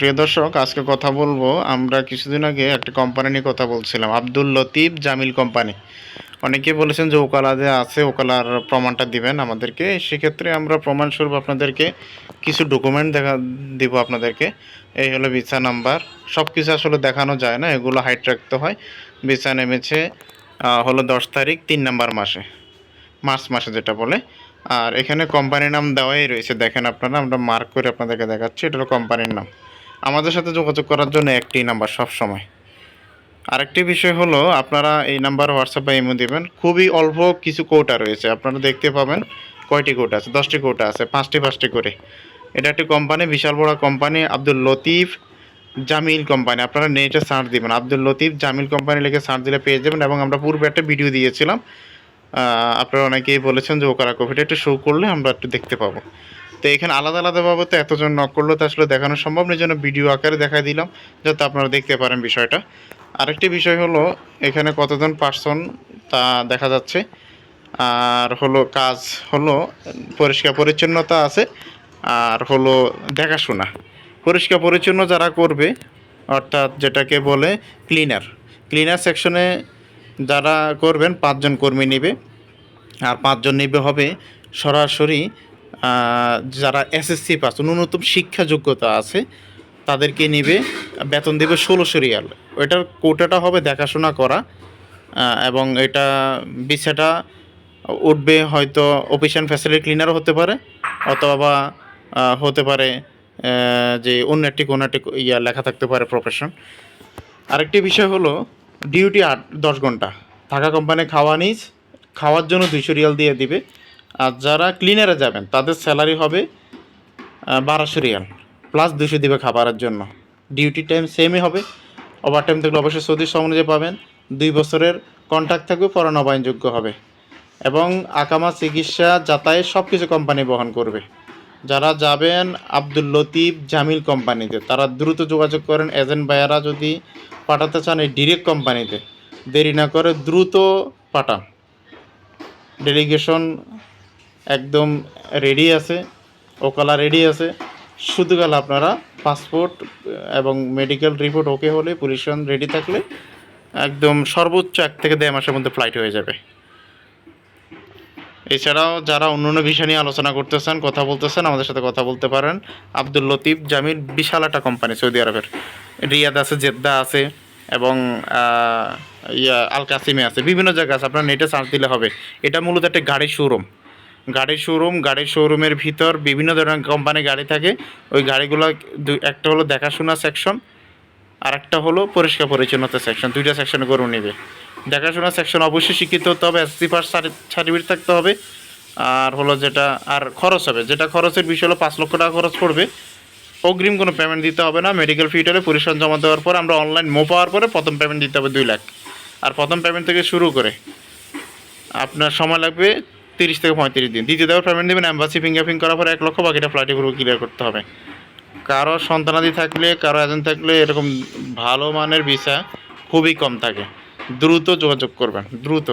প্রিয় দর্শক, আজকে কথা বলব, আমরা কিছুদিন আগে একটা কোম্পানি নিয়ে কথা বলছিলাম, আব্দুল লতিফ জামিল কোম্পানি অনেকে বলেছেন যে ওকালা যে আছে, ওকালার প্রমাণটা দিবেন আমাদেরকে। সেক্ষেত্রে আমরা প্রমাণস্বরূপ আপনাদেরকে কিছু ডকুমেন্ট দেখা, দিব আপনাদেরকে। এই হলো ভিসা নাম্বার। সব কিছু আসলে দেখানো যায় না, এগুলো হাইট রাখতে হয়। ভিসা নেমেছে হলো দশ তারিখ, তিন নাম্বার মাসে। মার্চ মাসে যেটা বলে। আর এখানে কোম্পানির নাম দেওয়াই রয়েছে। দেখেন আপনারা, আমরা মার্ক করে আপনাদেরকে দেখাচ্ছি এটা হলো কোম্পানির নাম। আমাদের সাথে যোগাযোগ করার জন্য একটি নাম্বার সব সময় আরেকটি বিষয় হলো, আপনারা এই নাম্বার হোয়াটসঅ্যাপ বা ইমো দেবেন। খুবই অল্প কিছু কোটা রয়েছে। আপনারা দেখতে পাবেন কয়টি কোটা আছে? দশটি কোটা আছে, পাঁচটি পাঁচটি করে। এটা একটি কোম্পানি বিশাল বড় company Abdul Latif Jameel company আপনারা নেটে সার্চ দিবেন। আব্দুল লতিফ জামিল কোম্পানি লিখে সার্চ দিলে পেয়ে যাবেন এবং আমরা পূর্বে একটা ভিডিও দিয়েছিলাম। আপনারা অনেকেই বলেছেন যে ওকারা কফিটা একটু শো করলে আমরা একটু দেখতে পাবো। তো এখানে আলাদা আলাদাভাবে তো এতজন নক করলেও তো আসলে দেখানো সম্ভব নয় জন্য ভিডিও আকারে দেখা দিলাম, যাতে আপনারা দেখতে পারেন বিষয়টা। আরেকটি বিষয় হলো, এখানে কতজন পার্সন তা দেখা যাচ্ছে। আর হলো কাজ হলো, পরিষ্কার পরিচ্ছন্নতা আছে, আর হলো দেখাশোনা। পরিষ্কার পরিচ্ছন্ন যারা করবে, অর্থাৎ যেটাকে বলে ক্লিনার ক্লিনার সেকশনে যারা করবেন, পাঁচজন কর্মী নেবে। আর পাঁচজন নেবে হবে সরাসরি যারা এসএসসি পাস, ন্যূনতম শিক্ষা যোগ্যতা আছে, তাদেরকে নেবে। বেতন দেবে ষোলোশো রিয়াল। ওইটার কোটাটা হবে দেখাশোনা করা এবং এটা বিষয়টা উঠবে হয়তো অফিসিয়াল ফ্যাসিলিটি ক্লিনারও হতে পারে, অথবা হতে পারে যে অন্য একটি কোনো একটি ইয়া লেখা থাকতে পারে প্রফেশন আরেকটি বিষয় হলো ডিউটি আট, দশ ঘণ্টা। থাকা কোম্পানি খাওয়া নিজ খাওয়ার জন্য দুইশো রিয়াল দিয়ে দিবে। আর যারা ক্লিনারে যাবেন, তাদের স্যালারি হবে বারোশো রিয়াল। প্লাস দুশো দিবে খাবারের জন্য। ডিউটি টাইম সেমই হবে। ওভার টাইম থাকলে অবশ্যই সৌদি অনুযায়ী পাবেন। দুই বছরের কন্ট্রাক্ট থাকবে, পরে নবায়নযোগ্য হবে। এবং আকামা চিকিৎসা, যাতায়াত সব কিছু কোম্পানি বহন করবে। যারা যাবেন আব্দুল লতিফ জামিল কোম্পানিতে, তারা দ্রুত যোগাযোগ করেন এজেন্ট ভাইয়ারা যদি পাঠাতে চান এই ডিরেক্ট কোম্পানিতে। দেরি না করে দ্রুত পাঠান। ডেলিগেশন একদম রেডি আছে, ওকালা রেডি আছে। শুধু গেলে আপনারা পাসপোর্ট এবং মেডিকেল রিপোর্ট ওকে হলে পরিশন রেডি থাকলে একদম সর্বোচ্চ এক থেকে দেড় মাসের মধ্যে ফ্লাইট হয়ে যাবে। এছাড়াও যারা অন্য অন্য বিষয় নিয়ে আলোচনা করতেছেন, কথা বলতেছেন, আমাদের সাথে কথা বলতে পারেন। আব্দুল লতিফ জামিল বিশাল একটা কোম্পানি সৌদি আরবের। রিয়াদ আছে, জেদ্দা আছে, এবং ইয়া আল কাসিমে আছে। বিভিন্ন জায়গা আছে, আপনার নেটে সার্চ দিলে হবে। এটা মূলত একটা গাড়ির শোরুম গাড়ির শোরুম গাড়ির শোরুমের ভিতর বিভিন্ন ধরনের কোম্পানি গাড়ি থাকে। ওই গাড়িগুলো একটা হলো দেখাশোনা সেকশন আর একটা হলো পরিষ্কার পরিচ্ছন্নতা সেকশন দুইটা সেকশনে গরু নেবে। দেখাশোনা সেকশন অবশ্যই শিক্ষিত হতে হবে এসসি পাস সার্টিফিকেট থাকতে হবে। আর হলো যেটা, আর খরচ হবে, যেটা খরচের বিষয় হলো পাঁচ লক্ষ টাকা খরচ পড়বে। অগ্রিম কোনো পেমেন্ট দিতে হবে না মেডিকেল ফিটারে পরিশ্রম জমা দেওয়ার পর আমরা অনলাইন মো পাওয়ার পরে প্রথম পেমেন্ট দিতে হবে দুই লাখ। আর প্রথম পেমেন্ট থেকে শুরু করে আপনার সময় লাগবে তিরিশ থেকে পঁয়ত্রিশ দিন। দ্বিতীয় দেওয়ার পেমেন্ট দেবেন অ্যাম্বাসি ফিঙ্গারপ্রিন্ট করার পরে এক লক্ষ বাকিটা ফ্লাইটে পুরো ক্লিয়ার করতে হবে। কারও সন্তানাদি থাকলে, কারও এজেন্ট থাকলে এরকম ভালো মানের ভিসা খুবই কম থাকে। দ্রুত যোগাযোগ করবেন দ্রুত।